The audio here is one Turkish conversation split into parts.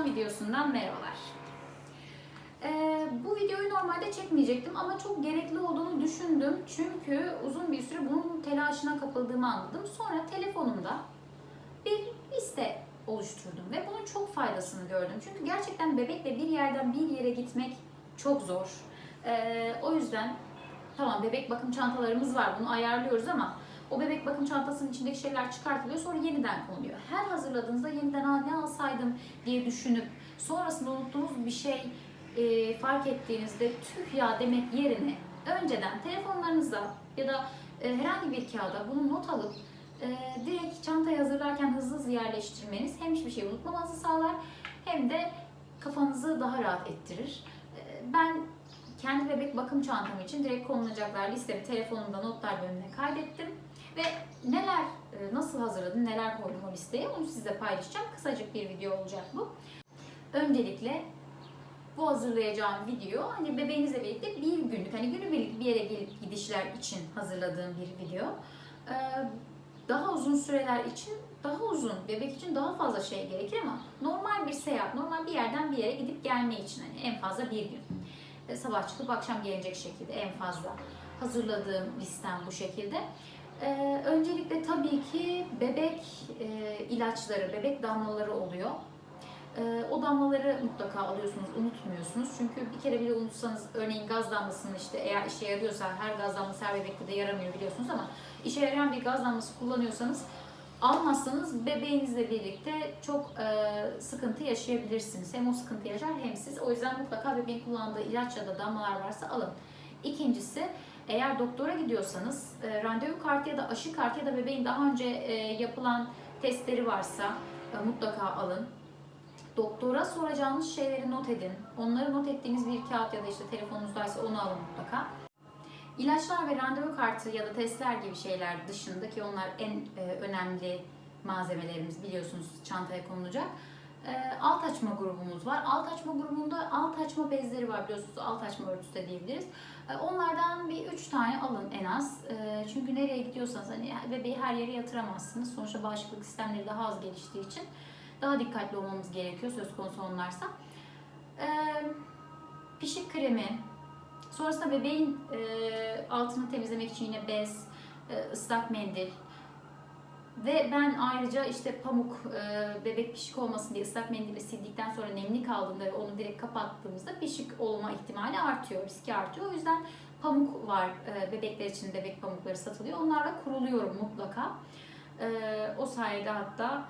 Salon videosundan merhabalar. Ee, bu videoyu normalde çekmeyecektim ama çok gerekli olduğunu düşündüm. Çünkü uzun bir süre bunun telaşına kapıldığımı anladım. Sonra telefonumda bir liste oluşturdum ve bunun çok faydasını gördüm. Çünkü gerçekten bebekle bir yerden bir yere gitmek çok zor. Ee, o yüzden tamam bebek bakım çantalarımız var bunu ayarlıyoruz ama o bebek bakım çantasının içindeki şeyler çıkartılıyor sonra yeniden konuluyor. Her hazırladığınızda yeniden ne alsaydım diye düşünüp sonrasında unuttuğunuz bir şey e, fark ettiğinizde tüh ya demek yerine önceden telefonlarınızda ya da e, herhangi bir kağıda bunu not alıp e, direkt çantayı hazırlarken hızlı hızlı yerleştirmeniz hem hiçbir şey unutmamanızı sağlar hem de kafanızı daha rahat ettirir. E, ben kendi bebek bakım çantam için direkt konulacaklar listemi telefonumda notlar bölümüne kaydettim. Ve neler, e, nasıl hazırladım, neler koydum o listeye onu size paylaşacağım. Kısacık bir video olacak bu. Öncelikle bu hazırlayacağım video hani bebeğinizle birlikte bir günlük, hani günübirlik bir yere gelip gidişler için hazırladığım bir video. Ee, Daha uzun süreler için daha uzun, bebek için daha fazla şey gerekir ama normal bir seyahat, normal bir yerden bir yere gidip gelme için hani en fazla bir gün. Ee, Sabah çıkıp akşam gelecek şekilde en fazla hazırladığım listem bu şekilde. Ee, öncelikle tabii ki bebek e, ilaçları, bebek damlaları oluyor. Ee, o damlaları mutlaka alıyorsunuz, unutmuyorsunuz. Çünkü bir kere bile unutsanız, örneğin gaz damlasını işte eğer işe yarıyorsa, her gaz damlası her bebekte de yaramıyor biliyorsunuz ama işe yarayan bir gaz damlası kullanıyorsanız almazsanız bebeğinizle birlikte çok e, sıkıntı yaşayabilirsiniz. Hem o sıkıntı yaşar hem siz. O yüzden mutlaka bebeğin kullandığı ilaç ya da damlalar varsa alın. İkincisi eğer doktora gidiyorsanız e, randevu kartı ya da aşı kartı ya da bebeğin daha önce e, yapılan testleri varsa e, mutlaka alın. Doktora soracağınız şeyleri not edin. Onları not ettiğiniz bir kağıt ya da işte telefonunuzdaysa onu alın mutlaka. İlaçlar ve randevu kartı ya da testler gibi şeyler dışında ki onlar en e, önemli malzemelerimiz biliyorsunuz çantaya konulacak. E, alt açma grubumuz var. Alt açma grubunda alt açma bezleri var biliyorsunuz. Alt açma örtüsü de diyebiliriz. E, onlardan bir üç tane alın en az. E, çünkü nereye gidiyorsanız hani bebeği her yere yatıramazsınız. Sonuçta bağışıklık sistemleri daha az geliştiği için daha dikkatli olmamız gerekiyor söz konusu onlarsa. Pişik kremi, sonrasında bebeğin e, altını temizlemek için yine bez, e, ıslak mendil ve ben ayrıca işte pamuk e, bebek pişik olmasın diye ıslak mendille sildikten sonra nemli kaldığında ve onu direkt kapattığımızda pişik olma ihtimali artıyor, riski artıyor. O yüzden pamuk var e, bebekler için bebek pamukları satılıyor. Onlarla kuruluyorum mutlaka. E, o sayede hatta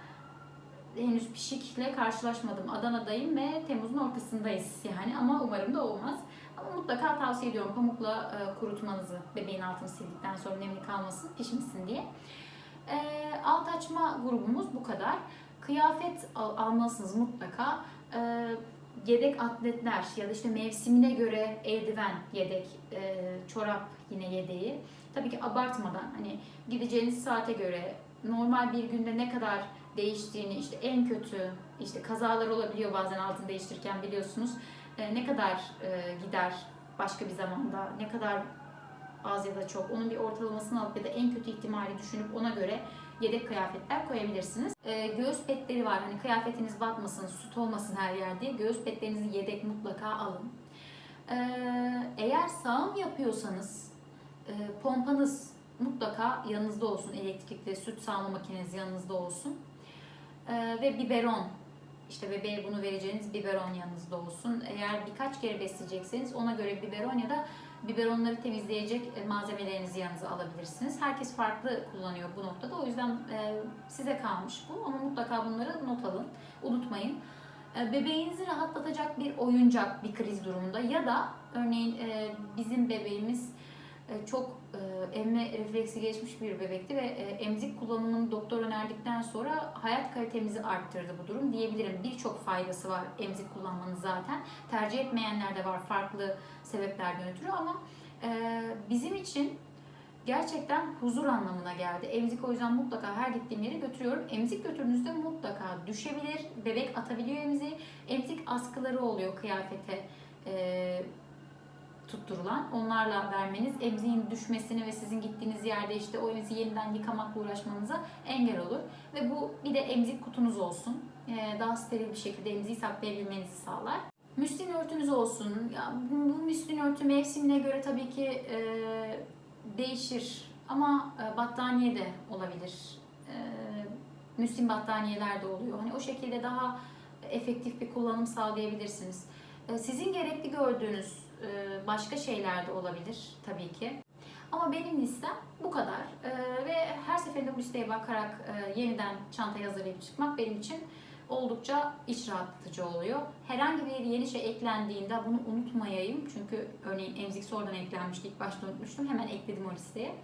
henüz pişikle karşılaşmadım. Adana'dayım ve Temmuz'un ortasındayız yani ama umarım da olmaz. Ama mutlaka tavsiye ediyorum pamukla e, kurutmanızı bebeğin altını sildikten sonra nemli kalmasın, pişmesin diye. E, alt açma grubumuz bu kadar. Kıyafet al, almalısınız mutlaka. E, yedek atletler ya da işte mevsimine göre eldiven yedek, e, çorap yine yedeği. Tabii ki abartmadan hani gideceğiniz saate göre normal bir günde ne kadar değiştiğini işte en kötü işte kazalar olabiliyor bazen altını değiştirirken biliyorsunuz E, ne kadar e, gider başka bir zamanda ne kadar az ya da çok onun bir ortalamasını alıp ya da en kötü ihtimali düşünüp ona göre yedek kıyafetler koyabilirsiniz. E, göğüs petleri var hani kıyafetiniz batmasın süt olmasın her yer diye göğüs petlerinizi yedek mutlaka alın. E, eğer sağım yapıyorsanız e, pompanız mutlaka yanınızda olsun elektrikli süt sağma makineniz yanınızda olsun. Ee, ve biberon. İşte bebeğe bunu vereceğiniz biberon yanınızda olsun. Eğer birkaç kere besleyecekseniz ona göre biberon ya da biberonları temizleyecek e, malzemelerinizi yanınıza alabilirsiniz. Herkes farklı kullanıyor bu noktada. O yüzden e, size kalmış bu ama mutlaka bunları not alın. Unutmayın. E, Bebeğinizi rahatlatacak bir oyuncak bir kriz durumunda ya da örneğin bizim bebeğimiz çok emme refleksi geçmiş bir bebekti ve e, emzik kullanımını doktor önerdikten sonra hayat kalitemizi arttırdı bu durum diyebilirim. Birçok faydası var emzik kullanmanın zaten. Tercih etmeyenler de var farklı sebeplerden ötürü ama e, bizim için gerçekten huzur anlamına geldi. Emzik o yüzden mutlaka her gittiğim yere götürüyorum. Emzik götürdüğünüzde mutlaka düşebilir, bebek atabiliyor emziği. Emzik askıları oluyor kıyafete e, tutturulan. Onlarla vermeniz emziğin düşmesini ve sizin gittiğiniz yerde işte o emziği yeniden yıkamakla uğraşmanıza engel olur. Ve bu bir de emzik kutunuz olsun. e, daha steril bir şekilde emziği saklayabilmenizi sağlar. Müslin örtünüz olsun. Ya, bu, bu müslin örtü mevsimine göre tabii ki e, değişir. Ama e, battaniye de olabilir. E, müslin battaniyeler de oluyor. Hani o şekilde daha efektif bir kullanım sağlayabilirsiniz. E, sizin gerekli gördüğünüz başka şeyler de olabilir tabii ki. Ama benim listem bu kadar. E, ve her seferinde bu listeye bakarak e, yeniden çantayı hazırlayıp çıkmak benim için oldukça iç rahatlatıcı oluyor. Herhangi bir yeni şey eklendiğinde bunu unutmayayım. Çünkü örneğin emzik sonradan eklenmişti. ilk başta unutmuştum. Hemen ekledim o listeye.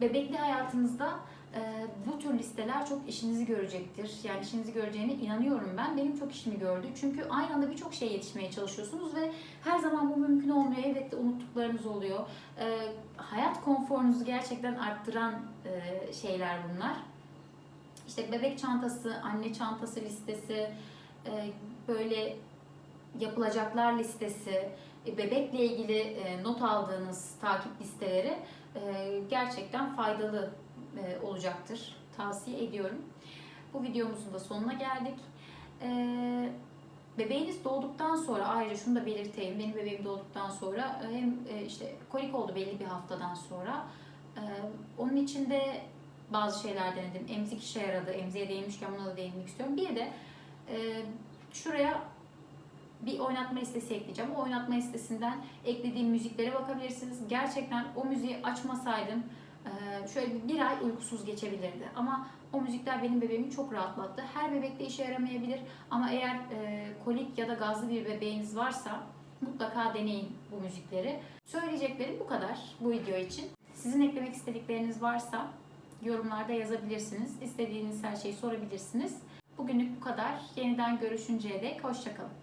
Bebekli hayatınızda e, bu tür listeler çok işinizi görecektir. Yani işinizi göreceğine inanıyorum ben. Benim çok işimi gördü. Çünkü aynı anda birçok şeye yetişmeye çalışıyorsunuz ve her zaman bu mümkün olmuyor. Elbette unuttuklarınız oluyor. E, hayat konforunuzu gerçekten arttıran e, şeyler bunlar. İşte bebek çantası, anne çantası listesi, e, böyle yapılacaklar listesi, bebekle ilgili not aldığınız takip listeleri gerçekten faydalı e, olacaktır. Tavsiye ediyorum. Bu videomuzun da sonuna geldik. E, Bebeğiniz doğduktan sonra ayrıca şunu da belirteyim. Benim bebeğim doğduktan sonra e, hem e, işte kolik oldu belli bir haftadan sonra. Onun için de bazı şeyler denedim. Emzik işe yaradı. Emziğe değinmişken buna da değinmek istiyorum. Bir de şuraya bir oynatma listesi ekleyeceğim. O oynatma listesinden eklediğim müziklere bakabilirsiniz. Gerçekten o müziği açmasaydım şöyle bir ay uykusuz geçebilirdi. Ama o müzikler benim bebeğimi çok rahatlattı. Her bebekte işe yaramayabilir ama eğer e, kolik ya da gazlı bir bebeğiniz varsa mutlaka deneyin bu müzikleri. Söyleyeceklerim bu kadar bu video için. Sizin eklemek istedikleriniz varsa yorumlarda yazabilirsiniz. İstediğiniz her şeyi sorabilirsiniz. Bugünlük bu kadar. Yeniden görüşünceye dek hoşçakalın.